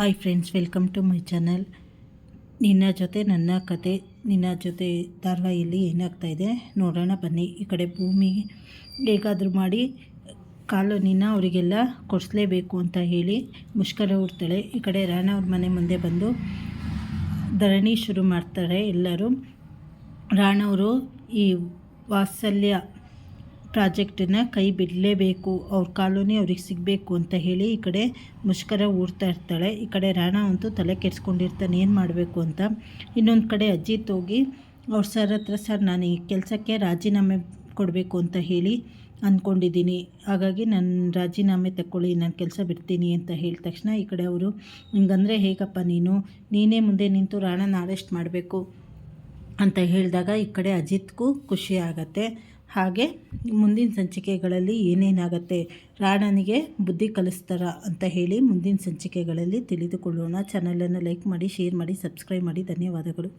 Hi friends welcome to my channel ನಿನ್ನ ಜೊತೆ ನನ್ನ ಕತೆ, ನಿನ್ನ ಜೊತೆ ಧಾರಾವಾಹಿಯಲ್ಲಿ ಏನಾಗ್ತಾಯಿದೆ ನೋಡೋಣ ಬನ್ನಿ. ಈ ಕಡೆ ಭೂಮಿ ಹೇಗಾದರೂ ಮಾಡಿ ಕಾಲೋನಿನ ಅವರಿಗೆಲ್ಲ ಕೊಡಿಸ್ಲೇಬೇಕು ಅಂತ ಹೇಳಿ ಮುಷ್ಕರ ಹುಡ್ತಾಳೆ. ಈ ಕಡೆ ರಾಣ ಅವ್ರ ಮನೆ ಮುಂದೆ ಬಂದು ಧರಣಿ ಶುರು ಮಾಡ್ತಾರೆ ಎಲ್ಲರೂ. ರಾಣವರು ಈ ವಾತ್ಸಲ್ಯ ಪ್ರಾಜೆಕ್ಟನ್ನ ಕೈ ಬಿಡಲೇಬೇಕು. ಅವ್ರ ಕಾಲೋನಿ ಅವ್ರಿಗೆ ಸಿಗಬೇಕು ಅಂತ ಹೇಳಿ ಈ ಕಡೆ ಮುಷ್ಕರ ಊಡ್ತಾ ಇರ್ತಾಳೆ. ಈ ಕಡೆ ರಾಣ ಅಂತೂ ತಲೆ ಕೆಡ್ಸ್ಕೊಂಡಿರ್ತಾನೆ. ಏನು ಮಾಡಬೇಕು ಅಂತ. ಇನ್ನೊಂದು ಕಡೆ ಅಜಿತ್ ಹೋಗಿ, ಅವ್ರ ಸರ್ ಹತ್ರ ಸರ್, ನಾನು ಈ ಕೆಲಸಕ್ಕೆ ರಾಜೀನಾಮೆ ಕೊಡಬೇಕು ಅಂತ ಹೇಳಿ ಅಂದ್ಕೊಂಡಿದ್ದೀನಿ ಹಾಗಾಗಿ ನಾನು ರಾಜೀನಾಮೆ ತಗೊಳ್ಳಿ ನಾನು ಕೆಲಸ ಬಿಡ್ತೀನಿ ಅಂತ ಹೇಳಿದ ತಕ್ಷಣ ಈ ಕಡೆ ಅವರು, ಹಿಂಗಂದರೆ ಹೇಗಪ್ಪ ನೀನು? ನೀನೇ ಮುಂದೆ ನಿಂತು ರಾಣನ ಅರೆಸ್ಟ್ ಮಾಡಬೇಕು ಅಂತ ಹೇಳಿದಾಗ ಈ ಕಡೆ ಅಜಿತ್ಗೂ ಖುಷಿ ಆಗತ್ತೆ. ಹಾಗೆ ಮುಂದಿನ ಸಂಚಿಕೆಗಳಲ್ಲಿ ಏನೇನಾಗತ್ತೆ? ರಾಣನಿಗೆ ಬುದ್ಧಿ ಕಲಿಸ್ತಾರ ಅಂತ ಹೇಳಿ ಮುಂದಿನ ಸಂಚಿಕೆಗಳಲ್ಲಿ ತಿಳಿದುಕೊಳ್ಳೋಣ. ಚಾನಲನ್ನು ಲೈಕ್ ಮಾಡಿ ಶೇರ್ ಮಾಡಿ ಸಬ್ಸ್ಕ್ರೈಬ್ ಮಾಡಿ. ಧನ್ಯವಾದಗಳು.